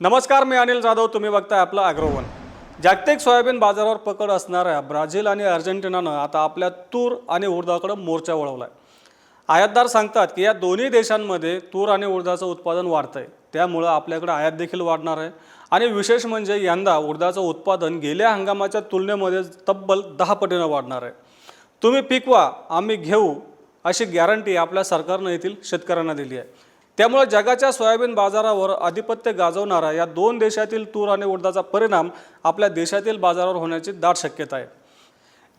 नमस्कार मी अनिल जाधव. तुम्ही बघताय आपलं अॅग्रोवन. जागतिक सोयाबीन बाजारावर पकड असणाऱ्या ब्राझील आणि अर्जेंटिनानं आता आपल्या तूर आणि उडदाकडे मोर्चा वळवला आहे आयातदार सांगतात की या दोन्ही देशांमध्ये तूर आणि उडदाचं उत्पादन वाढतंय. त्यामुळं आपल्याकडे आयात देखील वाढणार आहे. आणि विशेष म्हणजे यंदा उडदाचं उत्पादन गेल्या हंगामाच्या तुलनेमध्ये तब्बल दहा पटीनं वाढणार आहे. तुम्ही पिकवा आम्ही घेऊ अशी गॅरंटी आपल्या सरकारनं येथील शेतकऱ्यांना दिली आहे. त्यामुळे जगाच्या सोयाबीन बाजारावर आधिपत्य गाजवणारा या दोन देशातील तूर आणि उडदाचा परिणाम आपल्या देशातील बाजारावर होण्याची दाट शक्यता आहे.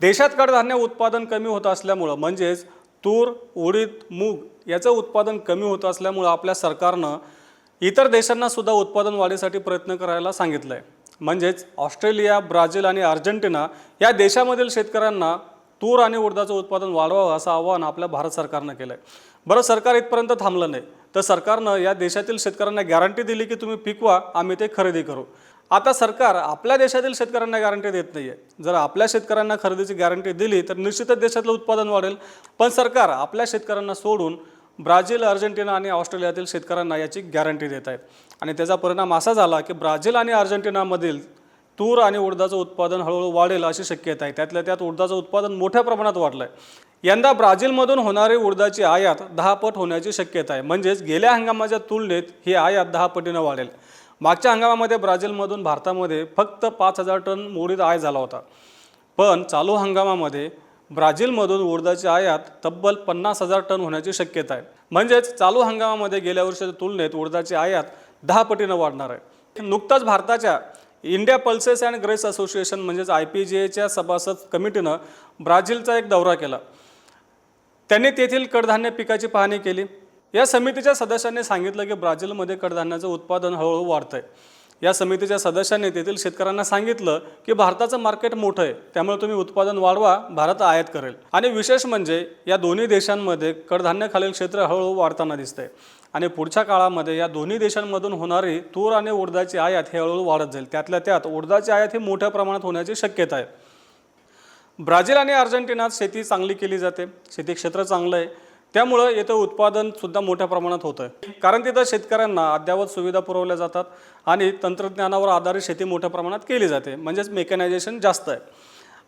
देशात कडधान्य उत्पादन कमी होत असल्यामुळं म्हणजेच तूर उडीद मूग याचं उत्पादन कमी होत असल्यामुळं आपल्या सरकारनं इतर देशांनासुद्धा उत्पादन वाढीसाठी प्रयत्न करायला सांगितलं आहे म्हणजेच ऑस्ट्रेलिया ब्राझील आणि अर्जेंटिना या देशामधील शेतकऱ्यांना तूर आणि उडदाचं उत्पादन वाढवावं असं आवाहन आपल्या भारत सरकारनं केलं आहे बरं सरकार इथपर्यंत थांबलं नाही. तर सरकारनं या देशातील शेतकऱ्यांना गॅरंटी दिली की तुम्ही पिकवा आम्ही ते खरेदी करू. आता सरकार आपल्या देशातील शेतकऱ्यांना गॅरंटी देत नाही आहे जर आपल्या शेतकऱ्यांना खरेदीची गॅरंटी दिली तर निश्चितच देशातलं उत्पादन वाढेल. पण सरकार आपल्या शेतकऱ्यांना सोडून ब्राझील अर्जेंटिना आणि ऑस्ट्रेलियातील शेतकऱ्यांना याची गॅरंटी देत आहेत आणि त्याचा परिणाम असा झाला की ब्राझील आणि अर्जेंटिनामधील तूर आणि उडदाचं उत्पादन हळूहळू वाढेल अशी शक्यता आहे. त्यातल्या त्यात उडदाचं उत्पादन मोठ्या प्रमाणात वाढलं आहे यंदा ब्राझीलमधून होणारी उडदाची आयात दहा पट होण्याची शक्यता आहे. म्हणजेच गेल्या हंगामाच्या तुलनेत ही आयात दहा पटीनं वाढेल. मागच्या हंगामामध्ये ब्राझीलमधून भारतामध्ये फक्त पाच हजार टन मोडीत आय झाला होता. पण चालू हंगामामध्ये ब्राझीलमधून उडदाची आयात तब्बल पन्नास हजार टन होण्याची शक्यता आहे. म्हणजेच चालू हंगामामध्ये गेल्या वर्षाच्या तुलनेत उडदाची आयात दहा पटीनं वाढणार आहे. नुकताच भारताच्या India pulses and grains association म्हणजेच आय पी जी एच्या सभासद कमिटीनं ब्राझीलचा एक दौरा केला. त्यांनी तेथील कडधान्य पिकाची पाहणी केली. या समितीच्या सदस्यांनी सांगितलं की ब्राझीलमध्ये कडधान्याचं उत्पादन हळूहळू वाढतं आहे या समितीच्या सदस्यांनी तेथील शेतकऱ्यांना सांगितलं की भारताचं मार्केट मोठं आहे त्यामुळे तुम्ही उत्पादन वाढवा भारत आयात करेल. आणि विशेष म्हणजे या दोन्ही देशांमध्ये कडधान्य खालील क्षेत्र हळूहळू वाढताना दिसतंय. आणि पुढच्या काळामध्ये या दोन्ही देशांमधून होणारी तूर आणि उडदाची आयात हे हळूहळू वाढत जाईल. त्यातल्या त्यात उडदाची आयात ही मोठ्या प्रमाणात होण्याची शक्यता आहे. ब्राझील आणि अर्जेंटिनात शेती चांगली केली जाते. शेती क्षेत्र चांगलं आहे. त्यामुळं येतं उत्पादनसुद्धा मोठ्या प्रमाणात होतं आहे कारण तिथं शेतकऱ्यांना अद्ययावत सुविधा पुरवल्या जातात आणि तंत्रज्ञानावर आधारित शेती मोठ्या प्रमाणात केली जाते. म्हणजेच मेकॅनायझेशन जास्त आहे.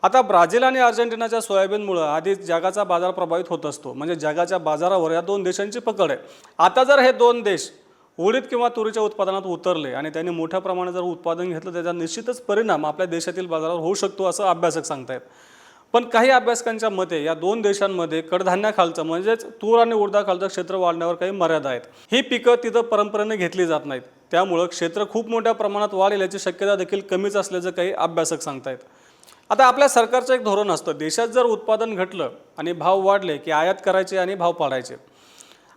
आता ब्राझील आणि अर्जेंटिनाच्या सोयाबीनमुळं आधी जगाचा बाजार प्रभावित होत असतो. म्हणजे जगाच्या बाजारावर या दोन देशांची पकड आहे. आता जर हे दोन देश उडीद किंवा तुरीच्या उत्पादनात उतरले आणि त्यांनी मोठ्या प्रमाणात जर उत्पादन घेतलं त्याचा निश्चितच परिणाम आपल्या देशातील बाजारावर होऊ शकतो असं अभ्यासक सांगतायत. पण काही अभ्यासकांच्या मते या दोन देशांमध्ये कडधान्याखालचं म्हणजेच तूर आणि उडदाखालचं क्षेत्र वाढण्यावर काही मर्यादा आहेत. ही पिकं तिथं परंपरेने घेतली जात नाहीत. त्यामुळं क्षेत्र खूप मोठ्या प्रमाणात वाढ येण्याची शक्यता देखील कमीच असल्याचं काही अभ्यासक सांगतायत. आता आपल्या सरकारचं एक धोरण असतं. देशात जर उत्पादन घटलं आणि भाव वाढले की आयात करायचे आणि भाव पाडायचे.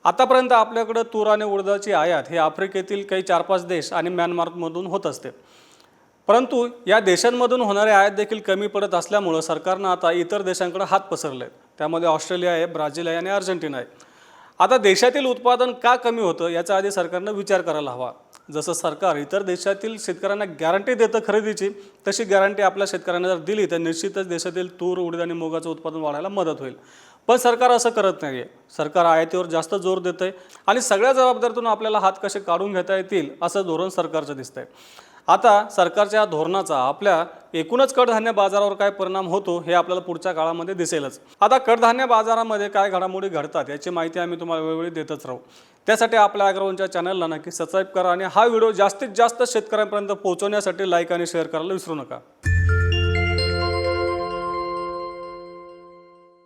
आतापर्यंत आपल्याकडं तूर आणि उडदाची आयात ही आफ्रिकेतील काही चार पाच देश आणि म्यानमारमधून होत असते. परंतु या देशांमधून होणारे आयात देखील कमी पडत असल्यामुळं सरकारनं आता इतर देशांकडे हात पसरले आहेत त्यामध्ये ऑस्ट्रेलिया आहे ब्राझील आहे आणि अर्जेंटिना आहे. आता देशातील उत्पादन का कमी होतं याचा आधी सरकारनं विचार करायला हवा. जसं सरकार इतर देशातील शेतकऱ्यांना गॅरंटी देतं खरेदीची तशी गॅरंटी आपल्या शेतकऱ्यांना जर दिली तर निश्चितच देशातील तूर उडीद आणि मुगाचं उत्पादन वाढायला मदत होईल. पण सरकार असं करत नाही आहे सरकार आयातीवर जास्त जोर देतं आहे आणि सगळ्या जबाबदारीतून आपल्याला हात कसे काढून घेता येतील असं धोरण सरकारचं दिसतं आहे आता सरकारच्या धोरणाचा आपल्या एकूणच कडधान्य बाजारावर काय परिणाम होतो हे आपल्याला पुढच्या काळामध्ये दिसेलच. आता कडधान्य बाजारामध्ये काय घडामोडी घडतात याची माहिती आम्ही तुम्हाला वेळोवेळी देतच राहू. त्यासाठी आपल्या अग्रवनच्या चॅनलला नक्की सबस्क्राईब करा आणि हा व्हिडिओ जास्तीत जास्त शेतकऱ्यांपर्यंत पोहोचवण्यासाठी लाईक आणि शेअर करायला विसरू नका.